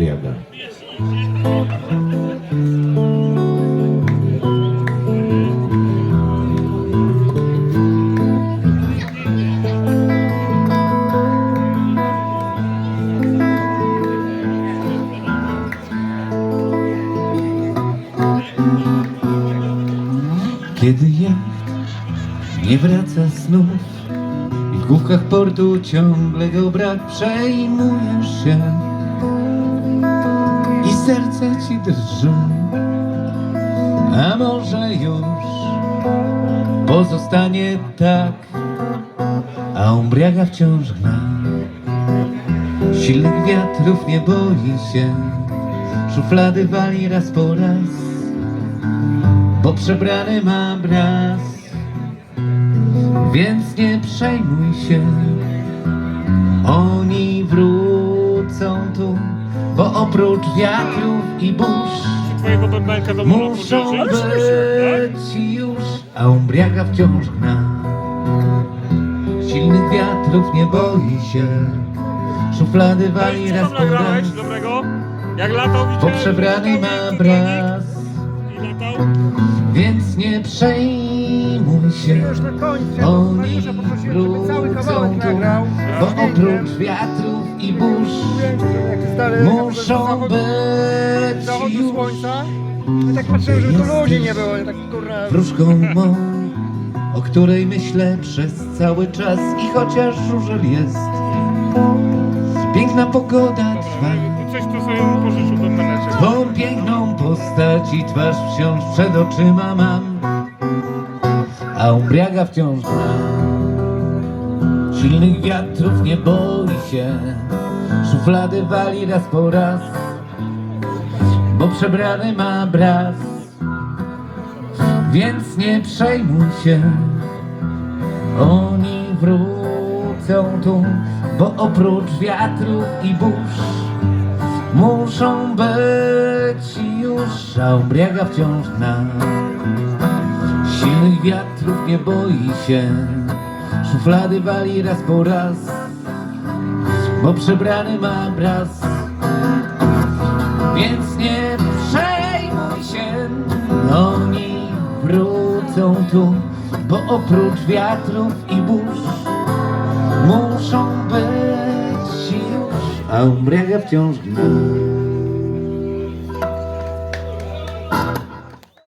Umbriaga. Kiedy jacht nie wraca znów i w główkach portu ciągle go brak, przejmujesz się serce ci drży. A może już pozostanie tak, a umbriaga wciąż gna. Silnych wiatrów nie boi się, szuflady wali raz po raz bo przebrany ma braz. Więc nie przejmuj się, bo oprócz wiatrów i burz Twojego bębenka do molo muszą być już, a umbriaga wciąż gna. Silnych wiatrów nie boi się, szuflady wali raz po raz, dobrego? Jak latał bo przebrany ma braz. Więc nie przejmuj się, oni wrócą tu, bo oprócz wiatrów i burz muszą być zachodu słońca. Ja tak patrzyłem, żeby tu ludzi nie było. Tak kurna... wróżką mą, o której myślę przez cały czas i chociaż żużel jest, piękna pogoda trwa. Coś sobie pożyczył. Twą piękną postać i twarz wciąż przed oczyma mam A umbriaga wciąż gra Silnych wiatrów nie się Szuflady wali raz po raz Bo przebrany ma braz Więc nie przejmuj się Oni wrócą tu Bo oprócz wiatrów i burz muszą być już, a umbriaga wciąż gna. Silnych wiatrów nie boi się, szuflady wali raz po raz, bo przebrany ma braz. Więc nie przejmuj się, oni wrócą tu, bo oprócz wiatrów i burz muszą być już, a umbriaga wciąż gna.